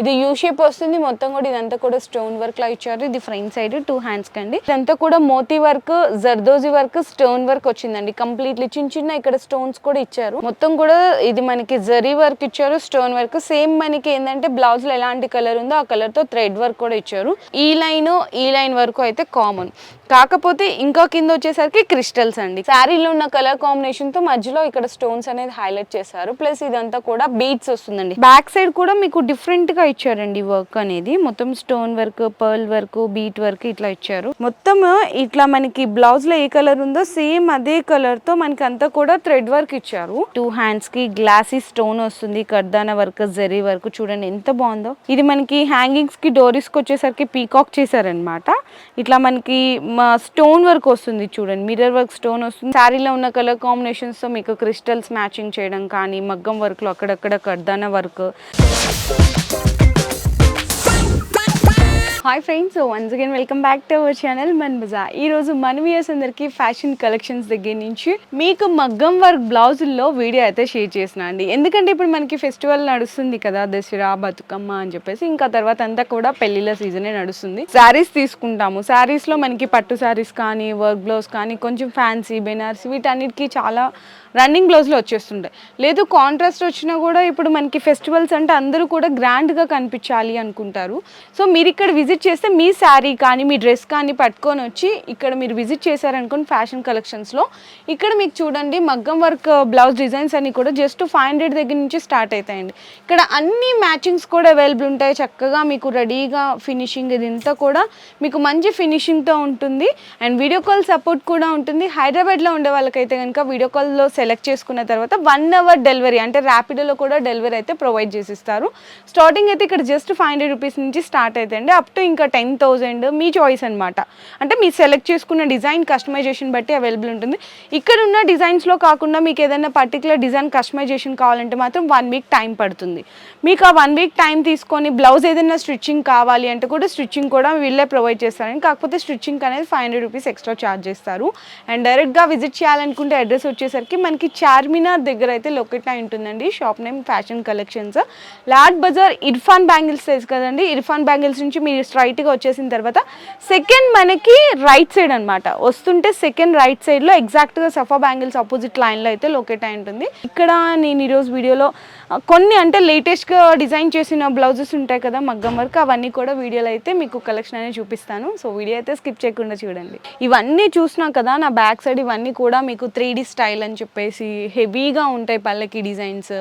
ఇది U shape వస్తుంది. మొత్తం కూడా ఇదంతా కూడా స్టోన్ వర్క్ లా ఇచ్చారు. ఇది ఫ్రంట్ సైడ్ టూ హ్యాండ్స్ కండి ఇదంతా కూడా మోతీ work zardozi work stone work వచ్చిందండి. కంప్లీట్లీ చిన్న చిన్న ఇక్కడ స్టోన్స్ కూడా ఇచ్చారు. మొత్తం కూడా ఇది మనకి జరీ వర్క్ ఇచ్చారు. స్టోన్ వర్క్ సేమ్ మనకి ఏంటంటే బ్లౌజ్లో ఎలాంటి కలర్ ఉందో ఆ కలర్తో థ్రెడ్ వర్క్ కూడా ఇచ్చారు. ఈ లైన్ ఈ లైన్ వరకు అయితే కామన్ కాకపోతే ఇంకా కింద వచ్చేసరికి క్రిస్టల్స్ అండి. శారీలో ఉన్న కలర్ కాంబినేషన్తో మధ్యలో ఇక్కడ స్టోన్స్ అనేది హైలైట్ చేశారు. ప్లస్ ఇదంతా కూడా బీట్స్ వస్తుందండి. బ్యాక్ సైడ్ కూడా మీకు డిఫరెంట్గా ఇచ్చారండి వర్క్ అనేది. మొత్తం stone work pearl work bead work ఇట్లా ఇచ్చారు. మొత్తం ఇట్లా మనకి బ్లౌజ్లో ఏ కలర్ ఉందో సేమ్ అదే కలర్తో మనకి అంతా కూడా థ్రెడ్ వర్క్ ఇచ్చారు. టూ హ్యాండ్స్కి గ్లాసీ స్టోన్ వస్తుంది. కర్దానా వర్క్ జరీ వర్క్ చూడండి ఎంత బాగుందో. ఇది మనకి హ్యాంగింగ్స్కి డోరీస్కి వచ్చేసరికి పీకాక్ చేశారనమాట ఇట్లా మనకి మా స్టోన్ వర్క్ వస్తుంది చూడండి మిర్రర్ వర్క్ స్టోన్ వస్తుంది. శారీలో ఉన్న కలర్ కాంబినేషన్స్తో మీకు క్రిస్టల్స్ మ్యాచింగ్ చేయడం కానీ మగ్గం వర్క్లో అక్కడక్కడ కడ్దాన work hi friends once again welcome back to our channel Mann బజా ఈ రోజు మన వ్యూయర్స్ అందరికి ఫ్యాషన్ కలెక్షన్స్ దగ్గర నుంచి మీకు మగ్గం వర్క్ బ్లౌజుల్లో వీడియో అయితే షేర్ చేసిన అండి. ఎందుకంటే ఇప్పుడు మనకి ఫెస్టివల్ నడుస్తుంది కదా దసరా బతుకమ్మ అని చెప్పేసి ఇంకా తర్వాత అంతా కూడా పెళ్ళిళ్ళ సీజనే నడుస్తుంది. శారీస్ తీసుకుంటాము. శారీస్లో మనకి పట్టు శారీస్ కానీ వర్క్ బ్లౌజ్ కానీ కొంచెం ఫ్యాన్సీ బెనార్స్ వీటన్నిటికీ చాలా రన్నింగ్ బ్లౌజ్లో వచ్చేస్తుండే. లేదు కాంట్రాస్ట్ వచ్చినా కూడా ఇప్పుడు మనకి ఫెస్టివల్స్ అంటే అందరూ కూడా గ్రాండ్గా కనిపించాలి అనుకుంటారు. సో మీరు ఇక్కడ విజిట్ చేస్తే మీ శారీ కానీ మీ డ్రెస్ కానీ పట్టుకొని వచ్చి ఇక్కడ మీరు విజిట్ చేశారనుకోండి ఫ్యాషన్ కలెక్షన్స్లో. ఇక్కడ మీకు చూడండి మగ్గం వర్క్ బ్లౌజ్ డిజైన్స్ అన్నీ కూడా జస్ట్ ఫైవ్ హండ్రెడ్ దగ్గర నుంచి స్టార్ట్ అవుతాయండి ఇక్కడ అన్ని మ్యాచింగ్స్ కూడా అవైలబుల్ ఉంటాయి. చక్కగా మీకు రెడీగా ఫినిషింగ్ ఇదంతా కూడా మీకు మంచి ఫినిషింగ్తో ఉంటుంది. అండ్ వీడియో కాల్ సపోర్ట్ కూడా ఉంటుంది. హైదరాబాద్లో ఉండే వాళ్ళకైతే కనుక వీడియో కాల్లో సెలెక్ట్ చేసుకున్న తర్వాత వన్ అవర్ డెలివరీ అంటే ర్యాపిడోలో కూడా డెలివరీ అయితే ప్రొవైడ్ చేసిస్తారు. స్టార్టింగ్ అయితే ఇక్కడ జస్ట్ ఫైవ్ హండ్రెడ్ రూపీస్ నుంచి స్టార్ట్ అవుతుంది అప్ టు ఇంకా టెన్ థౌజండ్ మీ చాయిస్ అనమాట అంటే మీరు సెలెక్ట్ చేసుకున్న డిజైన్ కస్టమైజేషన్ బట్టి అవైలబుల్ ఉంటుంది. ఇక్కడ ఉన్న డిజైన్స్లో కాకుండా మీకు ఏదైనా పర్టికులర్ డిజైన్ కస్టమైజేషన్ కావాలంటే మాత్రం వన్ వీక్ టైం పడుతుంది. మీకు ఆ వన్ వీక్ టైం తీసుకొని బ్లౌజ్ ఏదైనా స్టిచ్చింగ్ కావాలి అంటే కూడా స్టిచ్చింగ్ కూడా వీళ్ళే ప్రొవైడ్ చేస్తారని కాకపోతే స్టిచ్చింగ్ అనేది five hundred rupees extra charge చేస్తారు. అండ్ డైరెక్ట్గా విజిట్ చేయాలనుకుంటే అడ్రస్ వచ్చేసరికి మనకి చార్మినార్ దగ్గర అయితే లొకేట్ అయి ఉంటుందండి. Shop name fashion collections. Laad Bazaar Irfan bangles తెలుసు కదండి. ఇర్ఫాన్ బ్యాంగిల్స్ నుంచి మీరు స్ట్రైట్గా వచ్చేసిన తర్వాత సెకండ్ మనకి రైట్ సైడ్ అనమాట వస్తుంటే సెకండ్ రైట్ సైడ్లో ఎగ్జాక్ట్గా సఫా బ్యాంగిల్స్ ఆపోజిట్ లైన్లో అయితే లొకేట్ అయి ఉంటుంది. ఇక్కడ నేను ఈరోజు వీడియోలో కొన్ని అంటే లేటెస్ట్గా డిజైన్ చేసిన బ్లౌజెస్ ఉంటాయి కదా మగ్గం వర్క్ అవన్నీ కూడా వీడియోలో అయితే మీకు కలెక్షన్ అనేది చూపిస్తాను. సో వీడియో అయితే స్కిప్ చేయకుండా చూడండి. ఇవన్నీ చూసినా కదా నా బ్యాక్ సైడ్ ఇవన్నీ కూడా మీకు త్రీ స్టైల్ అని చెప్పేసి హెవీగా ఉంటాయి పల్లకి డిజైన్స్.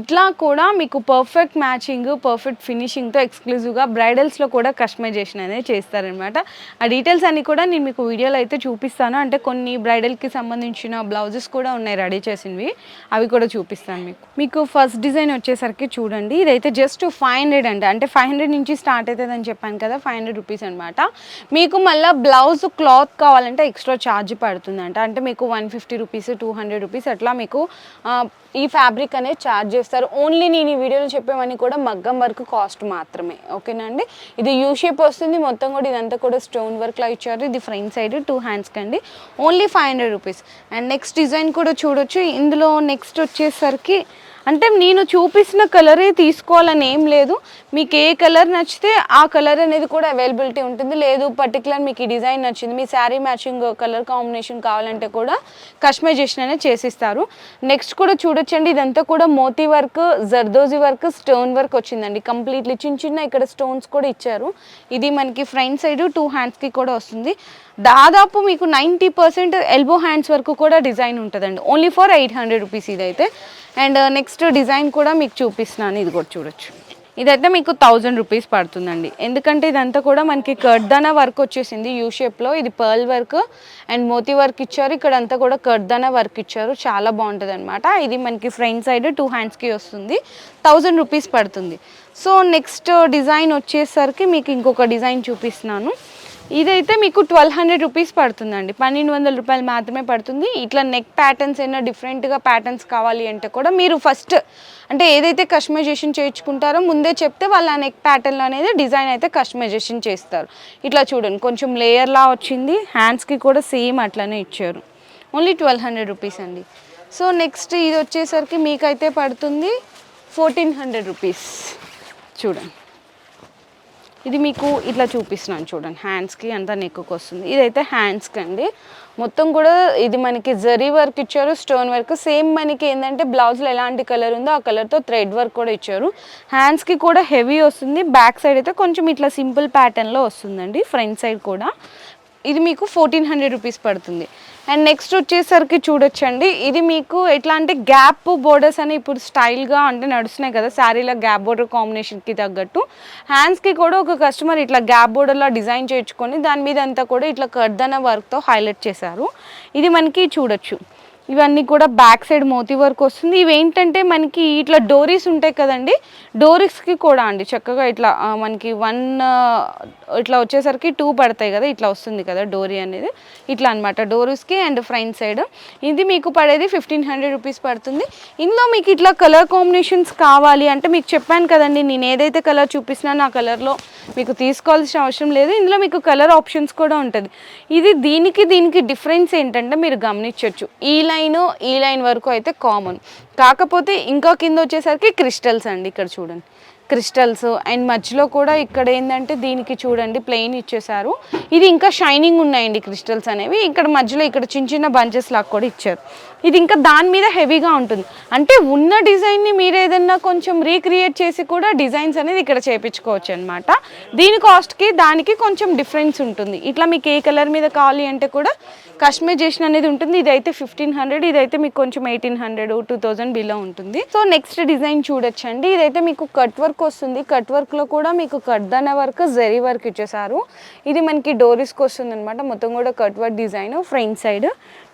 ఇట్లా కూడా మీకు పర్ఫెక్ట్ మ్యాచింగ్ పర్ఫెక్ట్ ఫినిషింగ్తో ఎక్స్క్లూజివ్గా బ్రైడల్స్లో కూడా కస్టమైజేషన్ అనేది చేస్తారనమాట. ఆ డీటెయిల్స్ అన్నీ కూడా నేను మీకు వీడియోలో అయితే చూపిస్తాను. అంటే కొన్ని బ్రైడల్కి సంబంధించిన బ్లౌజెస్ కూడా ఉన్నాయి రెడీ చేసినవి. అవి కూడా చూపిస్తాను మీకు. మీకు ఫస్ట్ ఫస్ట్ డిజైన్ వచ్చేసరికి చూడండి. ఇదైతే జస్ట్ ఫైవ్ హండ్రెడ్ అండి. అంటే ఫైవ్ హండ్రెడ్ నుంచి స్టార్ట్ అవుతుంది అని చెప్పాను కదా ఫైవ్ హండ్రెడ్ రూపీస్ అనమాట మీకు మళ్ళీ బ్లౌజ్ క్లాత్ కావాలంటే ఎక్స్ట్రా ఛార్జ్ పడుతుందంట. అంటే మీకు one fifty rupees two hundred rupees అట్లా మీకు ఈ ఫ్యాబ్రిక్ అనేది ఛార్జ్ చేస్తారు. ఓన్లీ నేను ఈ వీడియోలో చెప్పేవన్నీ కూడా మగ్గం వర్క్ కాస్ట్ మాత్రమే. ఓకేనా అండి? ఇది యూ షేప్ వస్తుంది. మొత్తం కూడా ఇదంతా కూడా స్టోన్ వర్క్లా ఇచ్చారు. ఇది ఫ్రంట్ సైడ్ టూ హ్యాండ్స్ కండి only five hundred rupees and next design కూడా చూడొచ్చు. ఇందులో నెక్స్ట్ వచ్చేసరికి అంటే నేను చూపిస్తున్న కలరే తీసుకోవాలని ఏం లేదు. మీకు ఏ కలర్ నచ్చితే ఆ కలర్ అనేది కూడా అవైలబిలిటీ ఉంటుంది. లేదు పర్టికులర్ మీకు ఈ డిజైన్ నచ్చింది మీ శారీ మ్యాచింగ్ కలర్ కాంబినేషన్ కావాలంటే కూడా కస్టమైజేషన్ అనేది చేసిస్తారు. నెక్స్ట్ కూడా చూడొచ్చండి. ఇదంతా కూడా Moti work zardozi work stone work వచ్చిందండి. కంప్లీట్లీ చిన్న చిన్న ఇక్కడ స్టోన్స్ కూడా ఇచ్చారు. ఇది మనకి ఫ్రంట్ సైడ్ టూ హ్యాండ్స్కి కూడా వస్తుంది. దాదాపు మీకు నైంటీ పర్సెంట్ ఎల్బో హ్యాండ్స్ వరకు కూడా డిజైన్ ఉంటుందండి. Only for eight hundred rupees ఇదైతే. అండ్ నెక్స్ట్ డిజైన్ కూడా మీకు చూపిస్తున్నాను. ఇది కూడా చూడొచ్చు. ఇదైతే మీకు థౌజండ్ రూపీస్ పడుతుందండి. ఎందుకంటే ఇదంతా కూడా మనకి కర్దానా వర్క్ వచ్చేసింది. యూ షేప్లో ఇది పర్ల్ వర్క్ అండ్ మోతీ వర్క్ ఇచ్చారు. ఇక్కడ అంతా కూడా కర్దానా వర్క్ ఇచ్చారు. చాలా బాగుంటుంది అనమాట ఇది మనకి ఫ్రంట్ సైడ్ టూ హ్యాండ్స్కి వస్తుంది. థౌజండ్ రూపీస్ పడుతుంది. సో నెక్స్ట్ డిజైన్ వచ్చేసరికి మీకు ఇంకొక డిజైన్ చూపిస్తున్నాను. ఇదైతే మీకు ట్వెల్వ్ హండ్రెడ్ రూపీస్ పడుతుందండి. పన్నెండు వందల రూపాయలు మాత్రమే పడుతుంది. ఇట్లా నెక్ ప్యాటర్న్స్ అయినా డిఫరెంట్గా ప్యాటర్న్స్ కావాలి అంటే కూడా మీరు ఫస్ట్ అంటే ఏదైతే కస్టమైజేషన్ చేయించుకుంటారో ముందే చెప్తే వాళ్ళు ఆ నెక్ ప్యాటర్న్ అనేది డిజైన్ అయితే కస్టమైజేషన్ చేస్తారు. ఇట్లా చూడండి కొంచెం లేయర్లా వచ్చింది. హ్యాండ్స్కి కూడా సేమ్ అట్లనే ఇచ్చారు. ఓన్లీ ట్వెల్వ్ హండ్రెడ్ రూపీస్ అండి. సో నెక్స్ట్ ఇది వచ్చేసరికి మీకైతే పడుతుంది ఫోర్టీన్ హండ్రెడ్ రూపీస్ చూడండి. ఇది మీకు ఇట్లా చూపిస్తున్నాను చూడండి హ్యాండ్స్కి అంతా నెక్కుకి వస్తుంది. ఇదైతే హ్యాండ్స్కి అండి. మొత్తం కూడా ఇది మనకి జరీ వర్క్ ఇచ్చారు స్టోన్ వర్క్ సేమ్ మనకి ఏంటంటే బ్లౌజ్లో ఎలాంటి కలర్ ఉందో ఆ కలర్తో థ్రెడ్ వర్క్ కూడా ఇచ్చారు. హ్యాండ్స్కి కూడా హెవీ వస్తుంది. బ్యాక్ సైడ్ అయితే కొంచెం ఇట్లా సింపుల్ ప్యాటర్న్లో వస్తుందండి ఫ్రంట్ సైడ్ కూడా. ఇది మీకు ఫోర్టీన్ హండ్రెడ్ రూపీస్ పడుతుంది. అండ్ నెక్స్ట్ వచ్చేసరికి చూడొచ్చండి. ఇది మీకు ఎట్లా అంటే గ్యాప్ బోర్డర్స్ అని ఇప్పుడు స్టైల్గా అంటే నడుస్తున్నాయి కదా శారీలో గ్యాప్ బోర్డర్ కాంబినేషన్కి తగ్గట్టు. హ్యాండ్స్కి కూడా ఒక కస్టమర్ ఇట్లా గ్యాప్ బోర్డర్లో డిజైన్ చేయించుకొని దాని మీద అంతా కూడా ఇట్లా కర్దన వర్క్తో హైలైట్ చేశారు. ఇది మనకి చూడొచ్చు. ఇవన్నీ కూడా బ్యాక్ సైడ్ మోతీ వర్క్ వస్తుంది. ఇవి ఏంటంటే మనకి ఇట్లా డోరీస్ ఉంటాయి కదండి. డోరీస్కి కూడా అండి చక్కగా ఇట్లా మనకి వన్ ఇట్లా వచ్చేసరికి టూ పడతాయి కదా ఇట్లా వస్తుంది కదా డోరీ అనేది. ఇట్లా అనమాట డోరీస్కి అండ్ ఫ్రంట్ సైడ్ ఇది మీకు పడేది ఫిఫ్టీన్ హండ్రెడ్ రూపీస్ పడుతుంది. ఇందులో మీకు ఇట్లా కలర్ కాంబినేషన్స్ కావాలి అంటే మీకు చెప్పాను కదండి నేను ఏదైతే కలర్ చూపిస్తున్నానో ఆ కలర్లో మీకు తీసుకోవాల్సిన అవసరం లేదు. ఇందులో మీకు కలర్ ఆప్షన్స్ కూడా ఉంటుంది. ఇది దీనికి దీనికి డిఫరెన్స్ ఏంటంటే మీరు గమనించవచ్చు ఈ లైన్ ఈ లైన్ వరకు అయితే కామన్. కాకపోతే ఇంకా కింద వచ్చేసరికి క్రిస్టల్స్ అండి ఇక్కడ చూడండి. క్రిస్టల్స్. అండ్ మధ్యలో కూడా ఇక్కడ ఏంటంటే దీనికి చూడండి ప్లెయిన్ ఇచ్చేసారు ఇది ఇంకా షైనింగ్ ఉన్నాయండి క్రిస్టల్స్ అనేవి. ఇక్కడ మధ్యలో ఇక్కడ చిన్న చిన్న బంచెస్ లాగా కూడా ఇచ్చారు. ఇది ఇంకా దాని మీద హెవీగా ఉంటుంది. అంటే ఉన్న డిజైన్ని మీరు ఏదన్నా కొంచెం రీక్రియేట్ చేసి కూడా డిజైన్స్ అనేది ఇక్కడ చేపించుకోవచ్చు అనమాట దీని కాస్ట్కి దానికి కొంచెం డిఫరెన్స్ ఉంటుంది. ఇట్లా మీకు ఏ కలర్ మీద కావాలి అంటే కూడా కస్టమైజేషన్ అనేది ఉంటుంది. ఇదైతే ఫిఫ్టీన్ హండ్రెడ్ ఇదైతే మీకు కొంచెం eighteen hundred two thousand below ఉంటుంది. సో నెక్స్ట్ డిజైన్ చూడొచ్చండి. ఇదైతే మీకు కట్ వర్క్ వస్తుంది. కట్ వర్క్లో కూడా మీకు కట్దన వర్క్ జరీ వర్క్ ఇచ్చేసారు ఇది మనకి డోరీస్కి వస్తుంది అనమాట మొత్తం కూడా cut work design front side.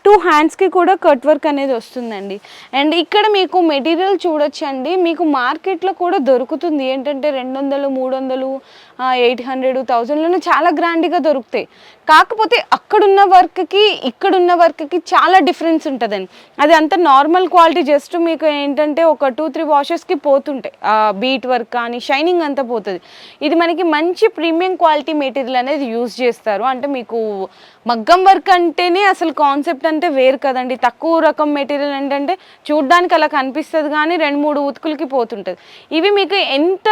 Two హ్యాండ్స్కి కూడా కట్ వర్క్ అనేది వస్తుందండి. అండ్ ఇక్కడ మీకు మెటీరియల్ చూడొచ్చండి. మీకు మార్కెట్లో కూడా దొరుకుతుంది. ఏంటంటే రెండు వందలు మూడు వందలు ఎయిట్ హండ్రెడ్ థౌజండ్లోనే చాలా గ్రాండ్గా దొరుకుతాయి. కాకపోతే అక్కడున్న వర్క్కి ఇక్కడున్న వర్క్కి చాలా డిఫరెన్స్ ఉంటుందండి. అది అంత నార్మల్ క్వాలిటీ జస్ట్ మీకు ఏంటంటే ఒక టూ త్రీ వాషెస్కి పోతుంటాయి బీట్ వర్క్ కానీ షైనింగ్ అంతా పోతుంది. ఇది మనకి మంచి ప్రీమియం క్వాలిటీ మెటీరియల్ అనేది యూజ్ చేస్తారు. అంటే మీకు మగ్గం వర్క్ అంటేనే అసలు కాన్సెప్ట్ అంటే వేరు కదండి. తక్కువ రకం మెటీరియల్ ఏంటంటే చూడ్డానికి అలా కనిపిస్తుంది కానీ రెండు మూడు ఉతుకులకి పోతుంటుంది. ఇవి మీకు ఎంత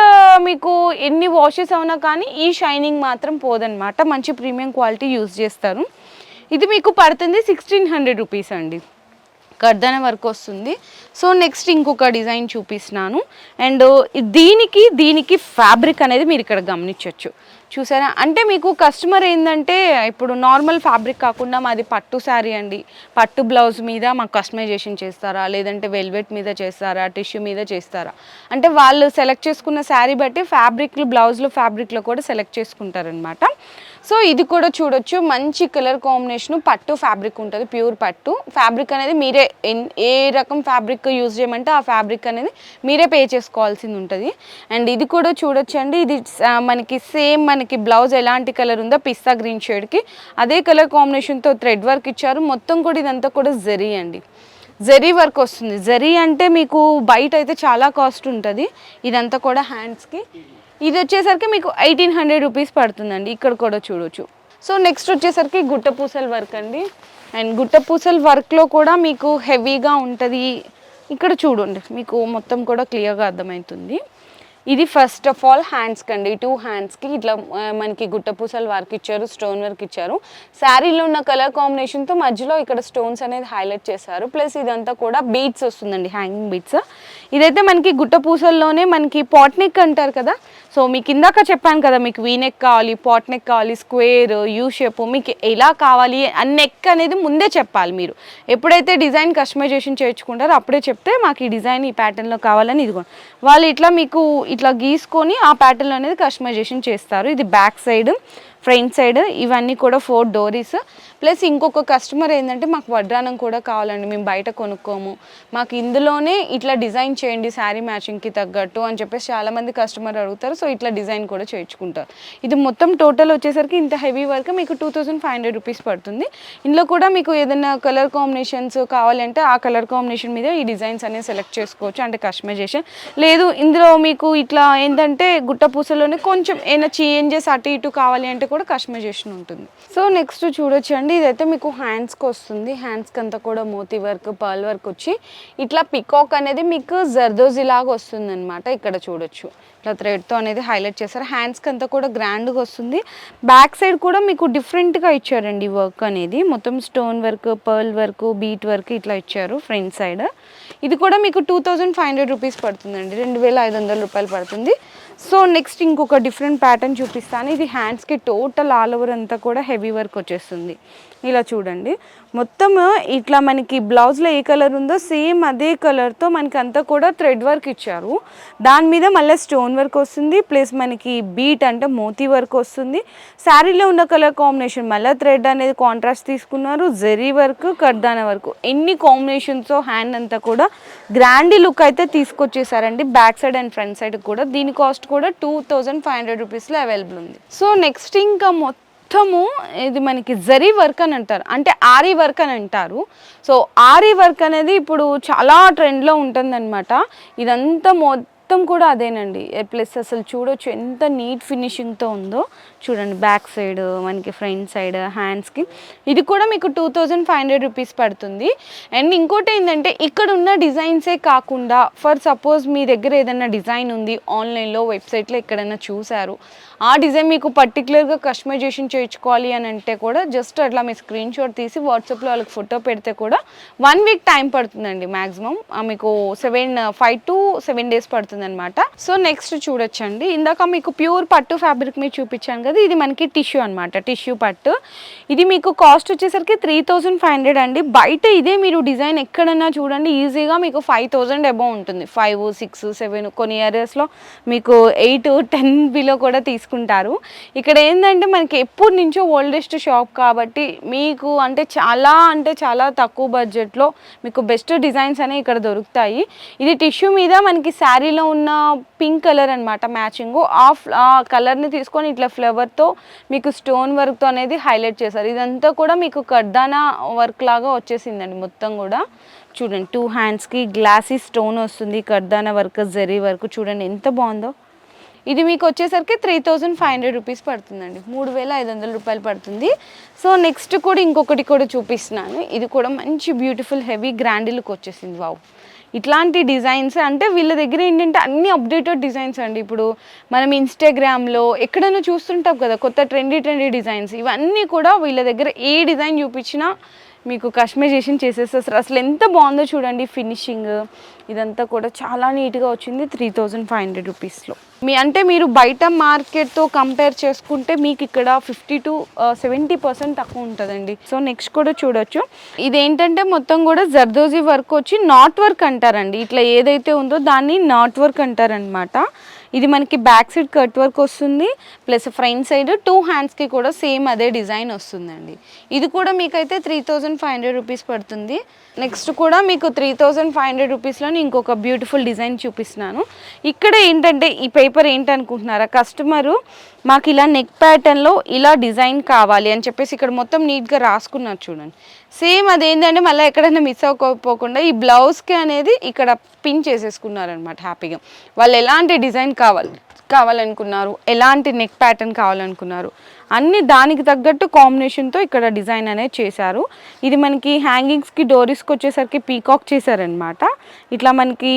మీకు ఎన్ని వాషెస్ అవునా కానీ ఈ షైనింగ్ మాత్రం పోదనమాట మంచి ప్రీమియం క్వాలిటీ యూజ్ చేస్తారు. ఇది మీకు పడుతుంది సిక్స్టీన్ హండ్రెడ్ రూపీస్ అండి. కర్దన వర్క్ వస్తుంది. సో నెక్స్ట్ ఇంకొక డిజైన్ చూపిస్తున్నాను. అండ్ దీనికి దీనికి ఫ్యాబ్రిక్ అనేది మీరు ఇక్కడ గమనించవచ్చు చూసారా? అంటే మీకు కస్టమర్ ఏంటంటే ఇప్పుడు నార్మల్ ఫ్యాబ్రిక్ కాకుండా మాది పట్టు శారీ అండి. పట్టు బ్లౌజ్ మీద మాకు కస్టమైజేషన్ చేస్తారా? లేదంటే వెల్వెట్ మీద చేస్తారా? టిష్యూ మీద చేస్తారా? అంటే వాళ్ళు సెలెక్ట్ చేసుకున్న శారీ బట్టి ఫ్యాబ్రిక్లు బ్లౌజ్లు ఫ్యాబ్రిక్లో కూడా సెలెక్ట్ చేసుకుంటారనమాట సో ఇది కూడా చూడొచ్చు. మంచి కలర్ కాంబినేషన్ పట్టు ఫ్యాబ్రిక్ ఉంటుంది ప్యూర్ పట్టు. ఫ్యాబ్రిక్ అనేది మీరే ఏ రకం ఫ్యాబ్రిక్ యూజ్ చేయమంటే ఆ ఫ్యాబ్రిక్ అనేది మీరే పే చేసుకోవాల్సింది ఉంటుంది. అండ్ ఇది కూడా చూడొచ్చు అండి. ఇది మనకి సేమ్ మనకి బ్లౌజ్ ఎలాంటి కలర్ ఉందో పిస్తా గ్రీన్ షేడ్కి. అదే కలర్ కాంబినేషన్తో థ్రెడ్ వర్క్ ఇచ్చారు. మొత్తం కూడా ఇదంతా కూడా జరీ అండి. జరీ వర్క్ వస్తుంది. జరీ అంటే మీకు బయట అయితే చాలా కాస్ట్ ఉంటుంది. ఇదంతా కూడా హ్యాండ్స్కి. ఇది వచ్చేసరికి మీకు ఎయిటీన్ హండ్రెడ్ రూపీస్ పడుతుందండి. ఇక్కడ కూడా చూడొచ్చు. సో నెక్స్ట్ వచ్చేసరికి గుట్ట పూసల వర్క్ అండి. అండ్ గుట్ట పూసల వర్క్లో కూడా మీకు హెవీగా ఉంటుంది. ఇక్కడ చూడండి మీకు మొత్తం కూడా క్లియర్గా అర్థమవుతుంది. ఇది ఫస్ట్ ఆఫ్ ఆల్ హ్యాండ్స్కి అండి టూ హ్యాండ్స్కి ఇట్లా మనకి గుట్టపూసలు వర్క్ ఇచ్చారు స్టోన్ వర్క్ ఇచ్చారు. శారీలో ఉన్న కలర్ కాంబినేషన్తో మధ్యలో ఇక్కడ స్టోన్స్ అనేది హైలైట్ చేశారు. ప్లస్ ఇదంతా కూడా బీట్స్ వస్తుందండి హ్యాంగింగ్ బీట్స్ ఇదైతే మనకి గుట్టపూసల్లోనే మనకి పాట్ నెక్ అంటారు కదా. సో మీకు ఇందాక చెప్పాను కదా మీకు వీ నెక్ కావాలి పాట్ నెక్ కావాలి స్క్వేర్ యూ షేప్ మీకు ఎలా కావాలి ఆ నెక్ అనేది ముందే చెప్పాలి మీరు. ఎప్పుడైతే డిజైన్ కస్టమైజేషన్ చేయించుకుంటారో అప్పుడే చెప్తే మాకు ఈ డిజైన్ ఈ ప్యాటర్న్లో కావాలని ఇదిగో. వాళ్ళు ఇట్లా మీకు ఇట్లా గీసుకొని ఆ ప్యాటర్న్ అనేది కస్టమైజేషన్ చేస్తారు. ఇది బ్యాక్ సైడ్ ఫ్రంట్ సైడ్ ఇవన్నీ కూడా ఫోర్ డోరీస్ ప్లస్ ఇంకొక కస్టమర్ ఏంటంటే మాకు వడ్రానం కూడా కావాలండి మేము బయట కొనుక్కోము. మాకు ఇందులోనే ఇట్లా డిజైన్ చేయండి శారీ మ్యాచింగ్కి తగ్గట్టు అని చెప్పేసి చాలామంది కస్టమర్ అడుగుతారు. సో ఇట్లా డిజైన్ కూడా చేయించుకుంటారు. ఇది మొత్తం టోటల్ వచ్చేసరికి ఇంత హెవీ వర్క్ మీకు two thousand five hundred rupees పడుతుంది. ఇందులో కూడా మీకు ఏదైనా కలర్ కాంబినేషన్స్ కావాలంటే ఆ కలర్ కాంబినేషన్ మీద ఈ డిజైన్స్ అనేవి సెలెక్ట్ చేసుకోవచ్చు అంటే కస్టమైజేషన్. లేదు ఇందులో మీకు ఇట్లా ఏంటంటే గుట్ట పూసలోనే కొంచెం ఏమైనా చేంజెస్ అటు ఇటు కావాలి అంటే కూడా కస్టమైజేషన్ ఉంటుంది. సో నెక్స్ట్ చూడొచ్చు అండి ఇదైతే మీకు హ్యాండ్స్కి వస్తుంది. హ్యాండ్స్కి అంతా కూడా మోతీ వర్క్ పర్ల్ వర్క్ వచ్చి ఇట్లా పికాక్ అనేది మీకు జర్దోజీ లాగా వస్తుంది అనమాట ఇక్కడ చూడొచ్చు. ఇట్లా థ్రెడ్తో అనేది హైలైట్ చేశారు. హ్యాండ్స్కి అంతా కూడా గ్రాండ్గా వస్తుంది. బ్యాక్ సైడ్ కూడా మీకు డిఫరెంట్గా ఇచ్చారండి వర్క్ అనేది. మొత్తం stone work pearl work bead work ఇట్లా ఇచ్చారు ఫ్రంట్ సైడ్ ఇది కూడా మీకు two thousand five hundred rupees పడుతుందండి. రెండు వేల ఐదు వందల రూపాయలు పడుతుంది. సో నెక్స్ట్ ఇంకొక డిఫరెంట్ ప్యాటర్న్ చూపిస్తాను. ఇది హ్యాండ్స్కి టోటల్ ఆల్ ఓవర్ అంతా కూడా హెవీ వర్క్ వచ్చేస్తుంది. ఇలా చూడండి. మొత్తం ఇట్లా మనకి బ్లౌజ్లో ఏ కలర్ ఉందో సేమ్ అదే కలర్తో మనకి అంతా కూడా థ్రెడ్ వర్క్ ఇచ్చారు. దాని మీద మళ్ళీ స్టోన్ వర్క్ వస్తుంది. ప్లస్ మనకి బీట్ అంటే మోతీ వర్క్ వస్తుంది. శారీలో ఉన్న కలర్ కాంబినేషన్ మళ్ళీ థ్రెడ్ అనేది కాంట్రాస్ట్ తీసుకున్నారు. జెరీ వర్క్ కర్దాన వర్క్. ఎన్ని కాంబినేషన్స్ హ్యాండ్ అంతా కూడా గ్రాండ్ లుక్ అయితే తీసుకొచ్చేసారండి. Back side and front side కూడా. దీని కాస్ట్ కూడా టూ థౌజండ్ ఫైవ్ హండ్రెడ్ రూపీస్లో అవైలబుల్ ఉంది. సో నెక్స్ట్ ఇంకా మొత్తము ఇది మనకి జరీ వర్క్ అని అంటారు. అంటే ఆరీ వర్క్ అని అంటారు. సో ఆరీ వర్క్ అనేది ఇప్పుడు చాలా ట్రెండ్లో ఉంటుందన్నమాట. ఇదంతా మొత్తం మొత్తం కూడా అదేనండి. ప్లస్ అసలు చూడొచ్చు. ఎంత నీట్ ఫినిషింగ్తో ఉందో. చూడండి బ్యాక్ సైడ్ మనకి ఫ్రంట్ సైడ్ హ్యాండ్స్కి ఇది కూడా మీకు two thousand five hundred rupees పడుతుంది. అండ్ ఇంకోటి ఏంటంటే ఇక్కడ ఉన్న డిజైన్సే కాకుండా ఫర్ సపోజ్ మీ దగ్గర ఏదైనా డిజైన్ ఉంది ఆన్లైన్లో వెబ్సైట్లో ఎక్కడైనా చూసారు ఆ డిజైన్ మీకు పర్టికులర్గా కస్టమైజేషన్ చేయించుకోవాలి అని అంటే కూడా జస్ట్ అట్లా మీ స్క్రీన్ షాట్ తీసి వాట్సాప్లో వాళ్ళకి ఫోటో పెడితే కూడా వన్ వీక్ టైం పడుతుందండి మ్యాక్సిమం మీకు seven five to seven days పడుతుంది అనమాట సో నెక్స్ట్ చూడొచ్చండి. ఇందాక మీకు ప్యూర్ పట్టు ఫ్యాబ్రిక్ మీద చూపించాను కదా ఇది మనకి టిష్యూ అనమాట టిష్యూ పట్టు. ఇది మీకు కాస్ట్ వచ్చేసరికి త్రీ థౌజండ్ ఫైవ్ హండ్రెడ్ అండి. బయట ఇదే మీరు డిజైన్ ఎక్కడైనా చూడండి ఈజీగా మీకు ఫైవ్ థౌజండ్ అబౌవ్ ఉంటుంది. ఫైవ్ సిక్స్ సెవెన్ కొన్ని ఏరియాస్లో మీకు ఎయిట్ టెన్ బిలో కూడా తీసుకుంటారు. ఇక్కడ ఏంటంటే మనకి ఎప్పుడు నుంచో ఓల్డెస్ట్ షాప్ కాబట్టి మీకు అంటే చాలా అంటే చాలా తక్కువ బడ్జెట్లో మీకు బెస్ట్ డిజైన్స్ అనేవి ఇక్కడ దొరుకుతాయి. ఇది టిష్యూ మీద మనకి శారీలో ఉన్న పింక్ కలర్ అనమాట మ్యాచింగ్. ఆఫ్ ఆ కలర్ని తీసుకొని ఇట్లా ఫ్లవర్తో మీకు స్టోన్ వర్క్తో అనేది హైలైట్ చేశారు. ఇదంతా కూడా మీకు కర్దానా వర్క్ లాగా వచ్చేసిందండి మొత్తం కూడా. చూడండి టూ హ్యాండ్స్కి గ్లాసీ స్టోన్ వస్తుంది కర్దానా వర్క్ జరీ వర్క్ చూడండి ఎంత బాగుందో. ఇది మీకు వచ్చేసరికి three thousand five hundred rupees పడుతుందండి. మూడు వేల ఐదు వందల రూపాయలు పడుతుంది. సో నెక్స్ట్ కూడా ఇంకొకటి కూడా చూపిస్తున్నాను. ఇది కూడా మంచి బ్యూటిఫుల్ హెవీ గ్రాండ్ లుక్ వచ్చేసింది. వావ్ ఇట్లాంటి డిజైన్స్ అంటే వీళ్ళ దగ్గర ఏంటంటే అన్ని అప్డేటెడ్ డిజైన్స్ అండి. ఇప్పుడు మనం ఇన్స్టాగ్రామ్లో ఎక్కడైనా చూస్తుంటాం కదా కొత్త ట్రెండీ ట్రెండీ డిజైన్స్. ఇవన్నీ కూడా వీళ్ళ దగ్గర ఏ డిజైన్ చూపించినా మీకు కస్టమైజేషన్ చేసేస్తారు అసలు ఎంత బాగుందో చూడండి ఫినిషింగ్ ఇదంతా కూడా చాలా నీట్గా వచ్చింది త్రీ థౌజండ్ ఫైవ్ హండ్రెడ్ రూపీస్లో మీ అంటే మీరు బయట మార్కెట్తో కంపేర్ చేసుకుంటే మీకు ఇక్కడ ఫిఫ్టీ టు సెవెంటీ పర్సెంట్ తక్కువ ఉంటుందండి. సో నెక్స్ట్ కూడా చూడొచ్చు. ఇదేంటంటే మొత్తం కూడా జర్దోజీ వర్క్ వచ్చి నాట్ వర్క్ అంటారండి. ఇట్లా ఏదైతే ఉందో దాన్ని నాట్ వర్క్ అంటారనమాట ఇది మనకి బ్యాక్ సైడ్ కట్ వర్క్ వస్తుంది ప్లస్ ఫ్రంట్ సైడ్ టూ హ్యాండ్స్కి కూడా సేమ్ అదే డిజైన్ వస్తుందండి. ఇది కూడా మీకైతే three thousand five hundred rupees పడుతుంది. నెక్స్ట్ కూడా మీకు త్రీ థౌజండ్ ఫైవ్ హండ్రెడ్ రూపీస్లో ఇంకొక బ్యూటిఫుల్ డిజైన్ చూపిస్తున్నాను. ఇక్కడ ఏంటంటే ఈ పేపర్ ఏంటనుకుంటున్నారా? కస్టమరు మాకు ఇలా నెక్ ప్యాటర్న్లో ఇలా డిజైన్ కావాలి అని చెప్పేసి ఇక్కడ మొత్తం నీట్గా రాసుకున్నారు చూడండి. సేమ్ అదేంటంటే మళ్ళీ ఎక్కడైనా మిస్ అవ్వకపోకుండా ఈ బ్లౌజ్కి అనేది ఇక్కడ పిన్ చేసేసుకున్నారనమాట హ్యాపీగా వాళ్ళు ఎలాంటి డిజైన్ కావాలి కావాలనుకున్నారు ఎలాంటి నెక్ ప్యాటర్న్ కావాలనుకున్నారు అన్ని దానికి తగ్గట్టు కాంబినేషన్తో ఇక్కడ డిజైన్ అనేది చేశారు. ఇది మనకి హ్యాంగింగ్స్కి డోరీస్కి వచ్చేసరికి పీకాక్ చేశారనమాట ఇట్లా మనకి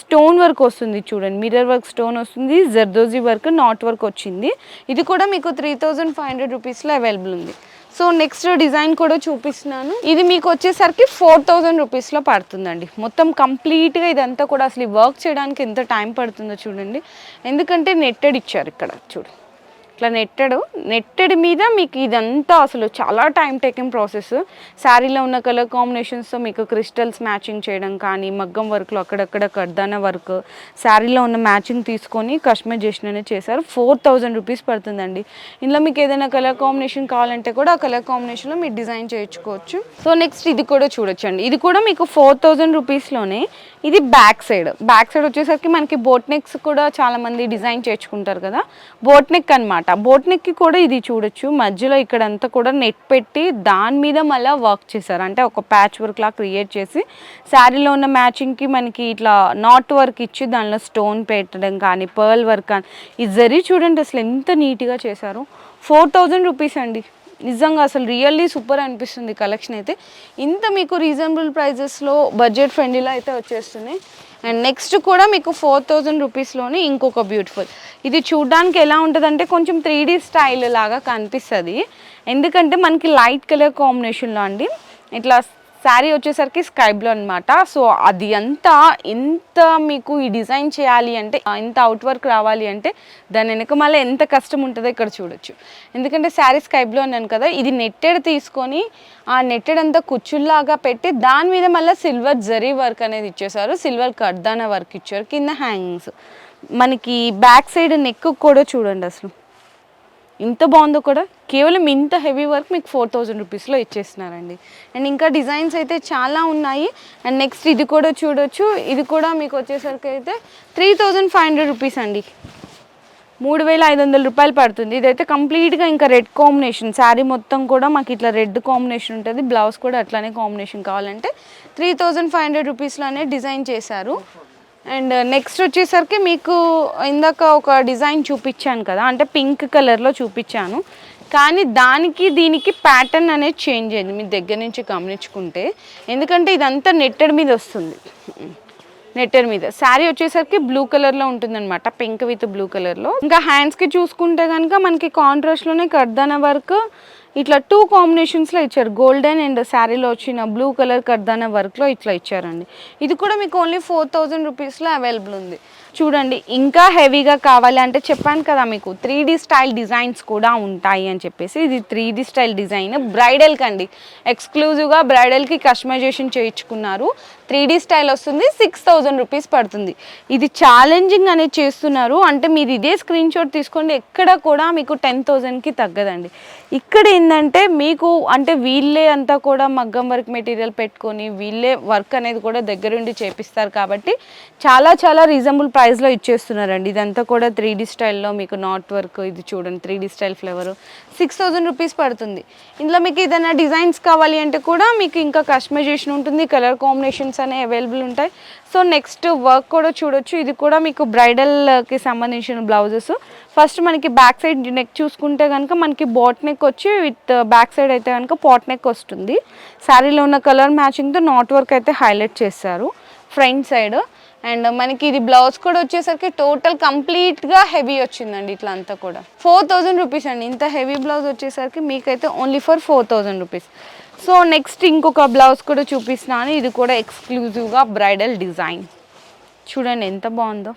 స్టోన్ వర్క్ వస్తుంది చూడండి. మిర్రర్ వర్క్ స్టోన్ వస్తుంది జర్దోజీ వర్క్ నాట్ వర్క్ వచ్చింది. ఇది కూడా మీకు త్రీ థౌజండ్ ఫైవ్ హండ్రెడ్ రూపీస్లో అవైలబుల్ ఉంది. సో నెక్స్ట్ డిజైన్ కూడా చూపిస్తున్నాను. ఇది మీకు వచ్చేసరికి ఫోర్ థౌజండ్ రూపీస్లో పడుతుందండి. మొత్తం కంప్లీట్గా ఇదంతా కూడా అసలు వర్క్ చేయడానికి ఎంత టైం పడుతుందో చూడండి. ఎందుకంటే నెట్టెడ్ ఇచ్చారు ఇక్కడ చూడండి ఇట్లా నెట్టడు. నెట్టడి మీద మీకు ఇదంతా అసలు చాలా టైం టేకింగ్ ప్రాసెస్ శారీలో ఉన్న కలర్ కాంబినేషన్స్తో మీకు క్రిస్టల్స్ మ్యాచింగ్ చేయడం కానీ మగ్గం వర్క్లో అక్కడక్కడ కర్దాన వర్క్ శారీలో ఉన్న మ్యాచింగ్ తీసుకొని కస్టమైజేషన్ అనేది చేశారు. ఫోర్ థౌజండ్ రూపీస్ పడుతుందండి. ఇందులో మీకు ఏదైనా కలర్ కాంబినేషన్ కావాలంటే కూడా ఆ కలర్ కాంబినేషన్లో మీరు డిజైన్ చేయించుకోవచ్చు. సో నెక్స్ట్ ఇది కూడా చూడొచ్చండి. ఇది కూడా మీకు ఫోర్ థౌజండ్ రూపీస్లోనే ఇది బ్యాక్ సైడ్. బ్యాక్ సైడ్ వచ్చేసరికి మనకి బోట్ నెక్స్ కూడా చాలామంది డిజైన్ చేర్చుకుంటారు కదా. బోట్ నెక్ అనమాట బోట్ నెక్కి కూడా ఇది చూడొచ్చు. మధ్యలో ఇక్కడంతా కూడా నెట్ పెట్టి దాని మీద మళ్ళీ వర్క్ చేశారు. అంటే ఒక ప్యాచ్ వర్క్ లా క్రియేట్ చేసి శారీలో ఉన్న మ్యాచింగ్కి మనకి ఇట్లా నాట్ వర్క్ ఇచ్చి దానిలో స్టోన్ పెట్టడం కానీ పర్ల్ వర్క్ కానీ ఈ జరీ చూడండి అసలు ఎంత నీట్గా చేశారు. ఫోర్ థౌజండ్ రూపీస్ అండి. నిజంగా అసలు రియల్లీ సూపర్ అనిపిస్తుంది కలెక్షన్ అయితే. ఇంత మీకు రీజనబుల్ ప్రైజెస్లో బడ్జెట్ ఫ్రెండ్లీలో అయితే వచ్చేస్తున్నాయి. అండ్ నెక్స్ట్ కూడా మీకు ఫోర్ థౌజండ్ రూపీస్లోనే ఇంకొక బ్యూటిఫుల్ ఇది చూడడానికి ఎలా ఉంటుందంటే కొంచెం త్రీ డీ స్టైల్ లాగా కనిపిస్తుంది. ఎందుకంటే మనకి లైట్ కలర్ కాంబినేషన్లో అండి. ఇట్లా శారీ వచ్చేసరికి స్కై బ్లూ అనమాట సో అది అంతా ఎంత మీకు ఈ డిజైన్ చేయాలి అంటే ఎంత అవుట్ వర్క్ రావాలి అంటే దాని వెనక మళ్ళీ ఎంత కష్టం ఉంటుందో ఇక్కడ చూడొచ్చు. ఎందుకంటే శారీ స్కై బ్లూ అన్నాను కదా ఇది నెట్టెడ్ తీసుకొని ఆ నెట్టెడ్ అంతా కుచ్చుల్లాగా పెట్టి దాని మీద మళ్ళీ సిల్వర్ జరీ వర్క్ అనేది ఇచ్చేసారు సిల్వర్ కర్దానా వర్క్ ఇచ్చారు. కింద హ్యాంగింగ్స్ మనకి బ్యాక్ సైడ్ నెక్ కూడా చూడండి అసలు. ఇంత బాగుందో కూడా కేవలం ఇంత హెవీ వర్క్ మీకు ఫోర్ థౌజండ్ రూపీస్లో ఇచ్చేస్తున్నారండి. అండ్ ఇంకా డిజైన్స్ అయితే చాలా ఉన్నాయి. అండ్ నెక్స్ట్ ఇది కూడా చూడొచ్చు. ఇది కూడా మీకు వచ్చేసరికి అయితే three thousand five hundred rupees అండి. మూడు వేల ఐదు వందల రూపాయలు పడుతుంది. ఇదైతే కంప్లీట్గా ఇంకా రెడ్ కాంబినేషన్ శారీ మొత్తం కూడా మాకు ఇట్లా రెడ్ కాంబినేషన్ ఉంటుంది. బ్లౌజ్ కూడా అట్లానే కాంబినేషన్ కావాలంటే త్రీ థౌజండ్ ఫైవ్ హండ్రెడ్ రూపీస్లోనే డిజైన్ చేశారు. అండ్ నెక్స్ట్ వచ్చేసరికి మీకు ఇందాక ఒక డిజైన్ చూపించాను కదా అంటే పింక్ కలర్లో చూపించాను. కానీ దానికి దీనికి ప్యాటర్న్ అనేది చేంజ్ అయింది మీ దగ్గర నుంచి గమనించుకుంటే. ఎందుకంటే ఇదంతా నెట్టెడ్ మీద వస్తుంది. నెట్టెడ్ మీద. శారీ వచ్చేసరికి బ్లూ కలర్లో ఉంటుందన్నమాట పింక్ విత్ బ్లూ కలర్లో. ఇంకా హ్యాండ్స్కి చూసుకుంటే కనుక మనకి కాంట్రాస్ట్లోనే కర్దాన వర్క్ ఇట్లా టూ కాంబినేషన్స్లో ఇచ్చారు. గోల్డెన్ అండ్ శారీలో వచ్చిన బ్లూ కలర్ కర్దాన వర్క్లో ఇట్లా ఇచ్చారండి. ఇది కూడా మీకు ఓన్లీ ఫోర్ థౌజండ్ రూపీస్లో అవైలబుల్ ఉంది. చూడండి ఇంకా హెవీగా కావాలి అంటే చెప్పాను కదా మీకు త్రీ డీ స్టైల్ డిజైన్స్ కూడా ఉంటాయి అని చెప్పేసి ఇది త్రీ డీ స్టైల్ డిజైన్ బ్రైడల్కి అండి ఎక్స్క్లూజివ్గా బ్రైడల్కి కస్టమైజేషన్ చేయించుకున్నారు. త్రీ డీ స్టైల్ వస్తుంది సిక్స్ థౌజండ్ రూపీస్ పడుతుంది. ఇది ఛాలెంజింగ్ అనేది చేస్తున్నారు. అంటే మీరు ఇదే స్క్రీన్ షాట్ తీసుకోండి ఎక్కడ కూడా మీకు టెన్ థౌజండ్కి తగ్గదండి. ఇక్కడ ఏంటంటే మీకు అంటే వీళ్ళే అంతా కూడా మగ్గం వర్క్ మెటీరియల్ పెట్టుకొని వీళ్ళే వర్క్ అనేది కూడా దగ్గరుండి చేపిస్తారు కాబట్టి చాలా చాలా రీజనబుల్ ప్రైస్లో ఇచ్చేస్తున్నారండి. ఇదంతా కూడా త్రీ డీ స్టైల్లో మీకు నాట్ వర్క్ ఇది చూడండి three D style flavour. Six thousand rupees పడుతుంది. ఇందులో మీకు ఏదైనా డిజైన్స్ కావాలి అంటే కూడా మీకు ఇంకా కస్టమైజేషన్ ఉంటుంది కలర్ కాంబినేషన్స్ అనేవి అవైలబుల్ ఉంటాయి. సో నెక్స్ట్ వర్క్ కూడా చూడొచ్చు. ఇది కూడా మీకు బ్రైడల్కి సంబంధించిన బ్లౌజెస్. ఫస్ట్ మనకి బ్యాక్ సైడ్ నెక్ చూసుకుంటే కనుక మనకి బాట్ నెక్ వచ్చి విత్ బ్యాక్ సైడ్ అయితే కనుక పాట్ నెక్ వస్తుంది. శారీలో ఉన్న కలర్ మ్యాచింగ్తో నాట్ వర్క్ అయితే హైలైట్ చేస్తారు ఫ్రంట్ సైడ్ అండ్ మనకి ఇది బ్లౌజ్ కూడా వచ్చేసరికి టోటల్ కంప్లీట్గా హెవీ వచ్చిందండి ఇట్లా అంతా కూడా. ఫోర్ థౌజండ్ రూపీస్ అండి. ఇంత హెవీ బ్లౌజ్ వచ్చేసరికి మీకైతే only for four thousand rupees so next ఇంకొక బ్లౌజ్ కూడా చూపిస్తున్నాను. ఇది కూడా ఎక్స్క్లూజివ్గా బ్రైడల్ డిజైన్ చూడండి ఎంత బాగుందో.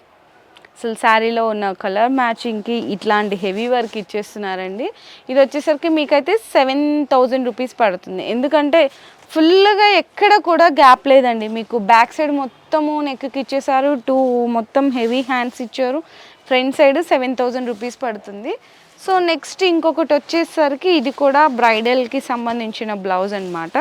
అసలు శారీలో ఉన్న కలర్ మ్యాచింగ్కి ఇట్లాంటి హెవీ వర్క్ ఇచ్చేస్తున్నారండి. ఇది వచ్చేసరికి మీకైతే సెవెన్ థౌజండ్ రూపీస్ పడుతుంది. ఎందుకంటే ఫుల్గా ఎక్కడ కూడా గ్యాప్ లేదండి. మీకు బ్యాక్ సైడ్ మొత్తము నెక్కి ఇచ్చేసారు. టూ మొత్తం హెవీ హ్యాండ్స్ ఇచ్చారు. Front side seven thousand rupees పడుతుంది. సో నెక్స్ట్ ఇంకొకటి వచ్చేసరికి ఇది కూడా బ్రైడల్కి సంబంధించిన బ్లౌజ్ అనమాట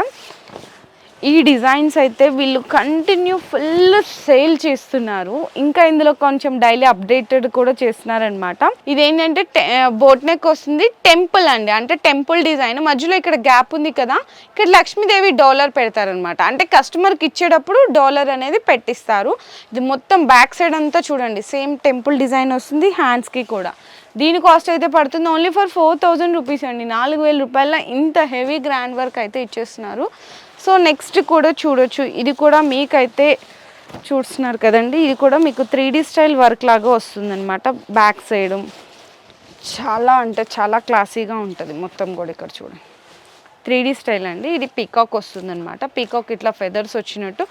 ఈ డిజైన్స్ అయితే వీళ్ళు కంటిన్యూ ఫుల్ సేల్ చేస్తున్నారు. ఇంకా ఇందులో కొంచెం డైలీ అప్డేటెడ్ కూడా చేస్తున్నారనమాట ఇదేంటంటే బోట్ నెక్ వస్తుంది. టెంపుల్ అండి. అంటే టెంపుల్ డిజైన్ మధ్యలో ఇక్కడ గ్యాప్ ఉంది కదా. ఇక్కడ లక్ష్మీదేవి డాలర్ పెడతారనమాట అంటే కస్టమర్కి ఇచ్చేటప్పుడు డాలర్ అనేది పెట్టిస్తారు. ఇది మొత్తం బ్యాక్ సైడ్ అంతా చూడండి. సేమ్ టెంపుల్ డిజైన్ వస్తుంది హ్యాండ్స్కి కూడా. దీని కాస్ట్ అయితే పడుతుంది only for four thousand rupees అండి. నాలుగు వేల రూపాయల ఇంత హెవీ గ్రాండ్ వర్క్ అయితే ఇచ్చేస్తున్నారు. సో నెక్స్ట్ కూడా చూడొచ్చు. ఇది కూడా మీకైతే చూస్తున్నారు కదండి. ఇది కూడా మీకు త్రీ డీ స్టైల్ వర్క్ లాగా వస్తుందన్నమాట. Back side. చాలా అంటే చాలా క్లాసీగా ఉంటుంది మొత్తం కూడా ఇక్కడ చూడండి. త్రీ డీ స్టైల్ అండి. ఇది పీకాక్ వస్తుందన్నమాట. పీకాక్ ఇట్లా ఫెదర్స్ వచ్చినట్టు.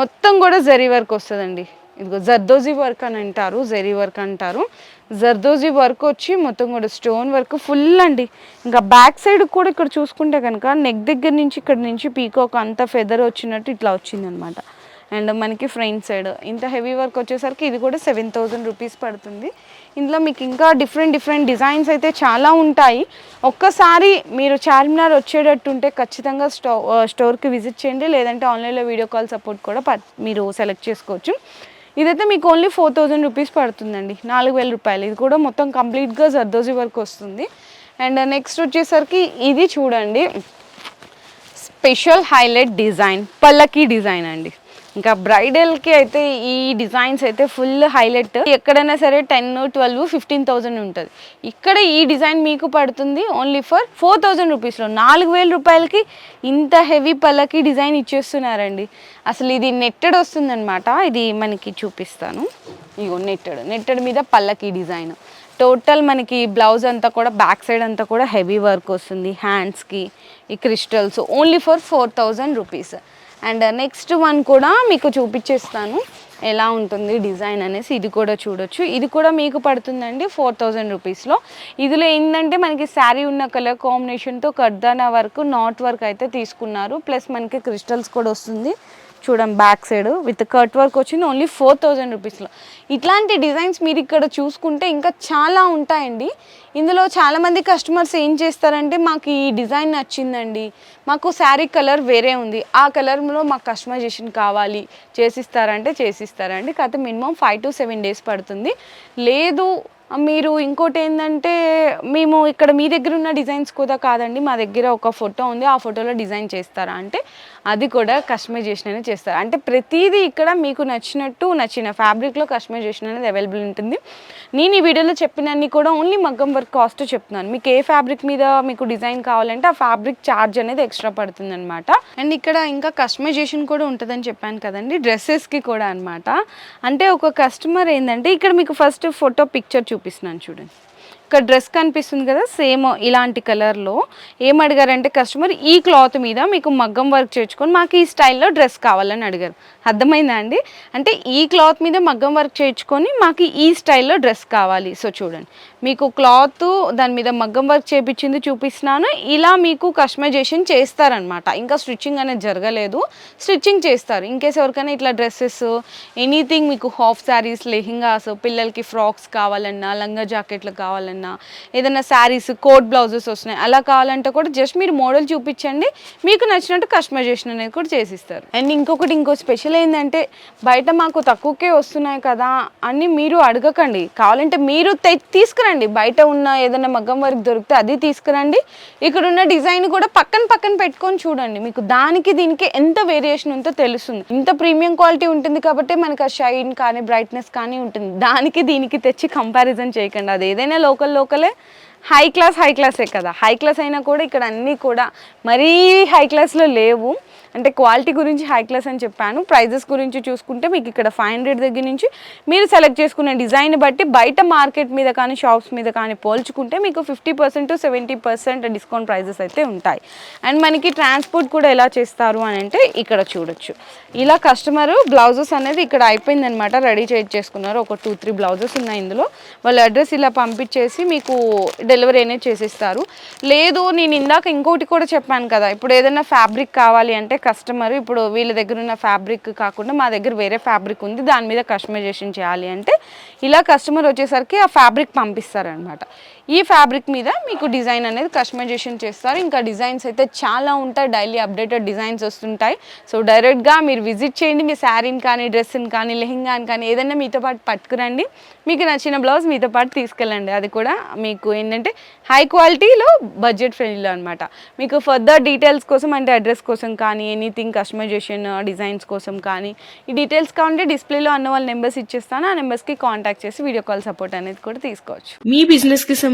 మొత్తం కూడా జరీ వర్క్ వస్తుందండి. ఇదిగో జర్దోజీ వర్క్ అని అంటారు. జరీ వర్క్ అంటారు. జర్దోజీ వర్క్ వచ్చి మొత్తం కూడా స్టోన్ వర్క్ ఫుల్ అండి. ఇంకా బ్యాక్ సైడ్ కూడా ఇక్కడ చూసుకుంటే కనుక నెక్ దగ్గర నుంచి ఇక్కడ నుంచి పీకాక్ అంత ఫెదర్ వచ్చినట్టు ఇట్లా వచ్చిందనమాట అండ్ మనకి ఫ్రంట్ సైడ్ ఇంత హెవీ వర్క్ వచ్చేసరికి ఇది కూడా సెవెన్ థౌజండ్ రూపీస్ పడుతుంది. ఇందులో మీకు ఇంకా డిఫరెంట్ డిఫరెంట్ డిజైన్స్ అయితే చాలా ఉంటాయి. ఒక్కసారి మీరు చార్మినార్ వచ్చేటట్టు ఉంటే ఖచ్చితంగా స్టో స్టోర్కి విజిట్ చేయండి. లేదంటే ఆన్లైన్లో వీడియో కాల్ సపోర్ట్ కూడా ప- మీరు సెలెక్ట్ చేసుకోవచ్చు. ఇదైతే మీకు ఓన్లీ ఫోర్ థౌజండ్ రూపీస్ పడుతుందండి. నాలుగు వేల రూపాయలు. ఇది కూడా మొత్తం కంప్లీట్గా జర్దోజీ వర్క్ వస్తుంది. అండ్ నెక్స్ట్ వచ్చేసరికి ఇది చూడండి. Special highlight design. పల్లకి డిజైన్ అండి. ఇంకా బ్రైడల్కి అయితే ఈ డిజైన్స్ అయితే ఫుల్ హైలైట్. ఎక్కడైనా సరే టెన్ ట్వెల్వ్ ఫిఫ్టీన్ థౌజండ్ ఉంటుంది. ఇక్కడ ఈ డిజైన్ మీకు పడుతుంది ఓన్లీ ఫర్ ఫోర్ థౌజండ్ రూపీస్లో. నాలుగు వేల రూపాయలకి ఇంత హెవీ పళ్ళకి డిజైన్ ఇచ్చేస్తున్నారండి. అసలు ఇది నెట్టెడ్ వస్తుందన్నమాట. ఇది మనకి చూపిస్తాను. ఇగో నెట్టెడ్. నెట్టెడ్ మీద పల్లకి డిజైన్. టోటల్ మనకి బ్లౌజ్ అంతా కూడా బ్యాక్ సైడ్ అంతా కూడా హెవీ వర్క్ వస్తుంది. హ్యాండ్స్కి ఈ crystals only for four thousand rupees. And next one కూడా మీకు చూపించేస్తాను. ఎలా ఉంటుంది డిజైన్ అనేసి ఇది కూడా చూడొచ్చు. ఇది కూడా మీకు పడుతుందండి ఫోర్ థౌజండ్ రూపీస్లో. ఇదిలో ఏంటంటే మనకి శారీ ఉన్న కలర్ కాంబినేషన్తో కర్దానా వర్క్ నాట్ వర్క్ అయితే తీసుకున్నారు. ప్లస్ మనకి క్రిస్టల్స్ కూడా వస్తుంది. చూడండి back side with cut work వచ్చింది ఓన్లీ ఫోర్ థౌజండ్ రూపీస్లో ఇట్లాంటి డిజైన్స్ మీరు ఇక్కడ చూసుకుంటే ఇంకా చాలా ఉంటాయండి. ఇందులో చాలామంది కస్టమర్స్ ఏం చేస్తారంటే మాకు ఈ డిజైన్ నచ్చిందండి. మాకు శారీ కలర్ వేరే ఉంది. ఆ కలర్లో మాకు కస్టమైజేషన్ కావాలి. చేసిస్తారంటే చేసిస్తారండి. కాకపోతే minimum five to seven days పడుతుంది. లేదు మీరు ఇంకోటి ఏంటంటే మేము ఇక్కడ మీ దగ్గర ఉన్న డిజైన్స్ కూడా కాదండి. మా దగ్గర ఒక ఫోటో ఉంది. ఆ ఫోటోలో డిజైన్ చేస్తారా అంటే అది కూడా కస్టమైజేషన్ అనేది చేస్తారు. అంటే ప్రతిదీ ఇక్కడ మీకు నచ్చినట్టు నచ్చిన ఫ్యాబ్రిక్లో కస్టమైజేషన్ అనేది అవైలబుల్ ఉంటుంది. నేను ఈ వీడియోలో చెప్పినన్ని కూడా ఓన్లీ మగ్గం వర్క్ కాస్ట్ చెప్తున్నాను. మీకు ఏ ఫ్యాబ్రిక్ మీద మీకు డిజైన్ కావాలంటే ఆ ఫ్యాబ్రిక్ ఛార్జ్ అనేది ఎక్స్ట్రా పడుతుంది అనమాట అండ్ ఇక్కడ ఇంకా కస్టమైజేషన్ కూడా ఉంటుందని చెప్పాను కదండి డ్రెస్సెస్కి కూడా అనమాట అంటే ఒక కస్టమర్ ఏంటంటే ఇక్కడ మీకు ఫస్ట్ ఫోటో పిక్చర్ చూపిస్తున్నాను చూడండి. ఇక్కడ డ్రెస్ కనిపిస్తుంది కదా సేమ్ ఇలాంటి కలర్లో. ఏం అడిగారంటే కస్టమర్ ఈ క్లాత్ మీద మీకు మగ్గం వర్క్ చేర్చుకొని మాకు ఈ స్టైల్లో డ్రెస్ కావాలని అడిగారు. అర్థమైందా అండి? అంటే ఈ క్లాత్ మీద మగ్గం వర్క్ చేయించుకొని మాకు ఈ స్టైల్లో డ్రెస్ కావాలి. సో చూడండి. మీకు క్లాత్ దాని మీద మగ్గం వర్క్ చేయించింది చూపిస్తున్నాను. ఇలా మీకు కస్టమైజేషన్ చేస్తారనమాట ఇంకా స్టిచ్చింగ్ అనేది జరగలేదు. స్టిచ్చింగ్ చేస్తారు. ఇంకేస్ ఎవరికైనా ఇట్లా డ్రెస్సెస్ ఎనీథింగ్ మీకు హాఫ్ శారీస్ లెహింగాస్ పిల్లలకి ఫ్రాక్స్ కావాలన్నా లంగా జాకెట్లు కావాలన్నా ఏదైనా శారీస్ కోట్ బ్లౌజెస్ వస్తున్నాయి. అలా కావాలంటే కూడా జస్ట్ మీరు మోడల్ చూపించండి. మీకు నచ్చినట్టు కస్టమైజేషన్ అనేది కూడా చేసిస్తారు. అండ్ ఇంకొకటి ఇంకో స్పెషల్ ఏంటంటే బయట మాకు తక్కువకే వస్తున్నాయి కదా అని మీరు అడగకండి. కావాలంటే మీరు తె- తీసుకురండి. బయట ఉన్న ఏదైనా మగ్గం వరకు దొరికితే అది తీసుకురండి. ఇక్కడ ఉన్న డిజైన్ కూడా పక్కన పక్కన పెట్టుకొని చూడండి. మీకు దానికి దీనికి ఎంత వేరియేషన్ ఉందో తెలుస్తుంది. ఇంత ప్రీమియం క్వాలిటీ ఉంటుంది కాబట్టి మనకి ఆ షైన్ కానీ బ్రైట్నెస్ కానీ ఉంటుంది. దానికి దీనికి తెచ్చి కంపారిజన్ చేయకండి. అది ఏదైనా లోకల్ లోకలే హై క్లాస్ హై క్లాసే కదా. హై క్లాస్ అయినా కూడా ఇక్కడ అన్నీ కూడా మరీ హై క్లాస్లో లేవు. అంటే క్వాలిటీ గురించి హై క్లాస్ అని చెప్పాను. ప్రైజెస్ గురించి చూసుకుంటే మీకు ఇక్కడ ఫైవ్ హండ్రెడ్ దగ్గర నుంచి మీరు సెలెక్ట్ చేసుకునే డిజైన్ బట్టి బయట మార్కెట్ మీద కానీ షాప్స్ మీద కానీ పోల్చుకుంటే మీకు fifty percent to seventy percent discount prices అయితే ఉంటాయి. అండ్ మనకి ట్రాన్స్పోర్ట్ కూడా ఎలా చేస్తారు అని అంటే ఇక్కడ చూడొచ్చు. ఇలా కస్టమర్ బ్లౌజెస్ అనేది ఇక్కడ అయిపోయిందనమాట రెడీ చేసుకున్నారు. ఒక టూ త్రీ బ్లౌజెస్ ఉన్నాయి ఇందులో. వాళ్ళ అడ్రస్ ఇలా పంపించేసి మీకు డెలివరీ అనేది చేసేస్తారు. లేదు నేను ఇందాక ఇంకోటి కూడా చెప్పాను కదా. ఇప్పుడు ఏదైనా ఫ్యాబ్రిక్ కావాలి అంటే కస్టమర్ ఇప్పుడు వీళ్ళ దగ్గర ఉన్న ఫ్యాబ్రిక్ కాకుండా మా దగ్గర వేరే ఫ్యాబ్రిక్ ఉంది దాని మీద కస్టమైజేషన్ చేయాలి అంటే ఇలా కస్టమర్ వచ్చేసరికి ఆ ఫ్యాబ్రిక్ పంపిస్తారనమాట ఈ ఫ్యాబ్రిక్ మీద మీకు డిజైన్ అనేది కస్టమైజేషన్ చేస్తారు. ఇంకా డిజైన్స్ అయితే చాలా ఉంటాయి. డైలీ అప్డేటెడ్ డిజైన్స్ వస్తుంటాయి. సో డైరెక్ట్గా మీరు విజిట్ చేయండి. మీ శారీని కానీ డ్రెస్ని కానీ లెహంగాని కానీ ఏదైనా మీతో పాటు పట్టుకురండి. మీకు నచ్చిన బ్లౌజ్ మీతో పాటు తీసుకెళ్ళండి. అది కూడా మీకు ఏంటంటే హై క్వాలిటీలో బడ్జెట్ ఫ్రెండ్లీలో అనమాట మీకు ఫర్దర్ డీటెయిల్స్ కోసం అంటే అడ్రస్ కోసం కానీ ఎనీథింగ్ కస్టమైజేషన్ డిజైన్స్ కోసం కానీ ఈ డీటెయిల్స్ కావాలంటే డిస్ప్లేలో అన్న వాళ్ళ నెంబర్స్ ఇచ్చేస్తాను. ఆ నెంబర్స్కి కాంటాక్ట్ చేసి వీడియో కాల్ సపోర్ట్ అనేది కూడా తీసుకోవచ్చు. మీ బిజినెస్కి